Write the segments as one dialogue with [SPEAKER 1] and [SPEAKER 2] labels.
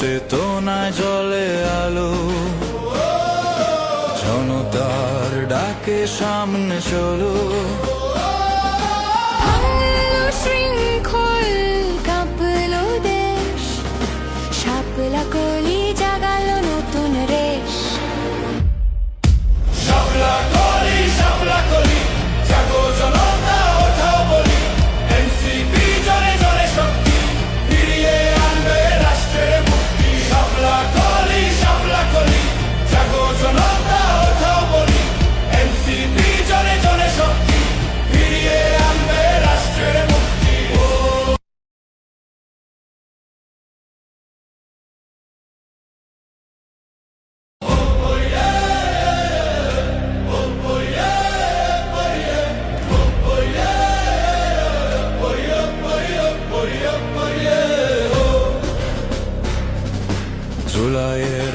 [SPEAKER 1] চেতনায় জলে আলো। জনতার ডাকে সামনে চলো।
[SPEAKER 2] শৃঙ্খল কাঁপলো দেশ।
[SPEAKER 1] সাপলা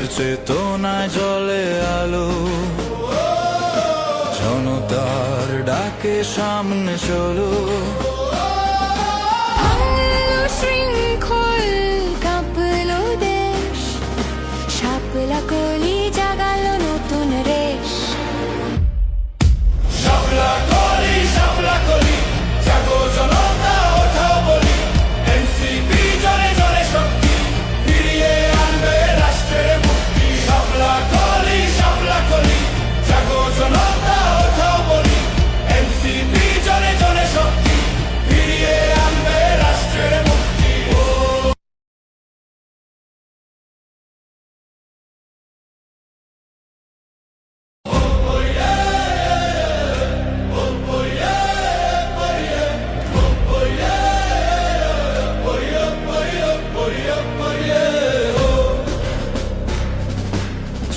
[SPEAKER 1] চেতনায় জলে আলো। জনতার ডাকে সামনে চলো।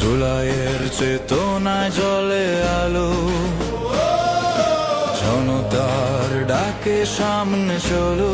[SPEAKER 1] জুলাইয়ের চেতনায় জলে আলো। জনতার ডাকে সামনে চলো।